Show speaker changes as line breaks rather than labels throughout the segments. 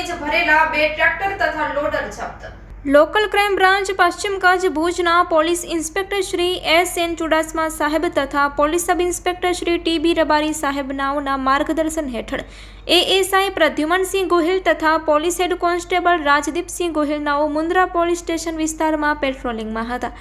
બે ટ્રેક્ટર તથા લોડર જપ્ત.
લોકલ ક્રાઇમ બ્રાન્ચ પશ્ચિમ કચ્છ ભુજના police inspector Shri S N Chudasama સાહેબ તથા police sub inspector Shri T B Rabari સાહેબનાઓના માર્ગદર્શન હેઠળ એએસઆઈ પ્રદ્યુમનસિંહ ગોહિલ તથા પોલીસ હેડ કોન્સ્ટેબલ રાજદીપસિંહ ગોહિલનાઓ મુન્દ્રા પોલીસ સ્ટેશન વિસ્તારમાં પેટ્રોલિંગમાં હતા.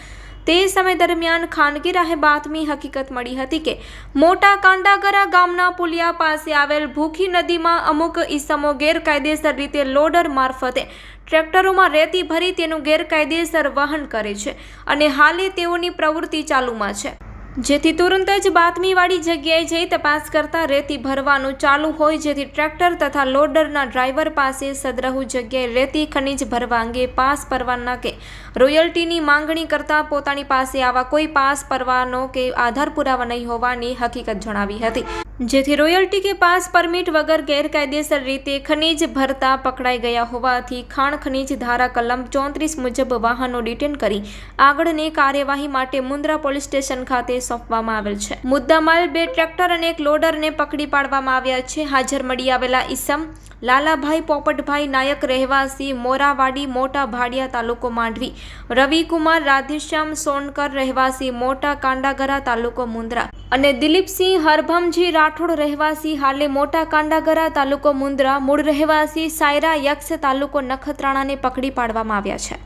તે સમય દરમિયાન ખાનગી રાહે બાતમી હકીકત મળી હતી કે મોટા કાંડાગરા ગામના પુલિયા પાસે આવેલ ભૂખી નદીમાં અમુક ઈસમો ગેરકાયદેસર રીતે લોડર મારફતે ટ્રેક્ટરોમાં રેતી ભરી તેનું ગેરકાયદેસર વહન કરે છે અને હાલે તેઓની પ્રવૃત્તિ ચાલુમાં છે. જેથી તુરંત જ બાતમીવાળી જગ્યાએ જઈ તપાસ કરતા રેતી ભરવાનું ચાલુ હોય જેથી ટ્રેક્ટર તથા લોડરના ડ્રાઈવર પાસે સદરહુ જગ્યાએ રેતી ખનીજ ભરવા અંગે પાસ પરવાના કે. રોયલ્ટીની માંગણી કરતા પોતાની પાસે આવા કોઈ પાસ પરવાનો કે આધાર પુરાવા નહીં હોવાની હકીકત જણાવી હતી. જેથી રોયલ્ટી કે પાસ પરમિટ વગર ગેરકાયદેસર રીતે ખનીજ ભરતા પકડાઈ ગયા હોવાથી ખાણ ખનીજ ધારા કલમ ચોત્રીસ મુજબ વાહનો ડિટેન કરી આગળની કાર્યવાહી માટે મુન્દ્રા પોલીસ સ્ટેશન ખાતે સોંપવામાં આવેલ છે. મુદ્દામાલ બે ટ્રેક્ટર અને એક લોડરને પકડી પાડવામાં આવ્યા છે. હાજર મળી આવેલા ઈસમ, લાલાભાઈ પોપટભાઈ નાયક રહેવાસી, મોરાવાડી, મોટા ભાડિયા તાલુકો માંડવી, રવિકુમાર રાધેશ્યામ સોનકર રહેવાસી, મોટા કાંડાગરા તાલુકો મુન્દ્રા અને દિલીપસિંહ હરભમજી રાઠોડ રહેવાસી હાલે મોટા કાંડાગરા તાલુકો મુન્દ્રા મૂળ રહેવાસી સાયરા યક્ષ તાલુકો નખત્રાણાને પકડી પાડવામાં આવ્યા છે.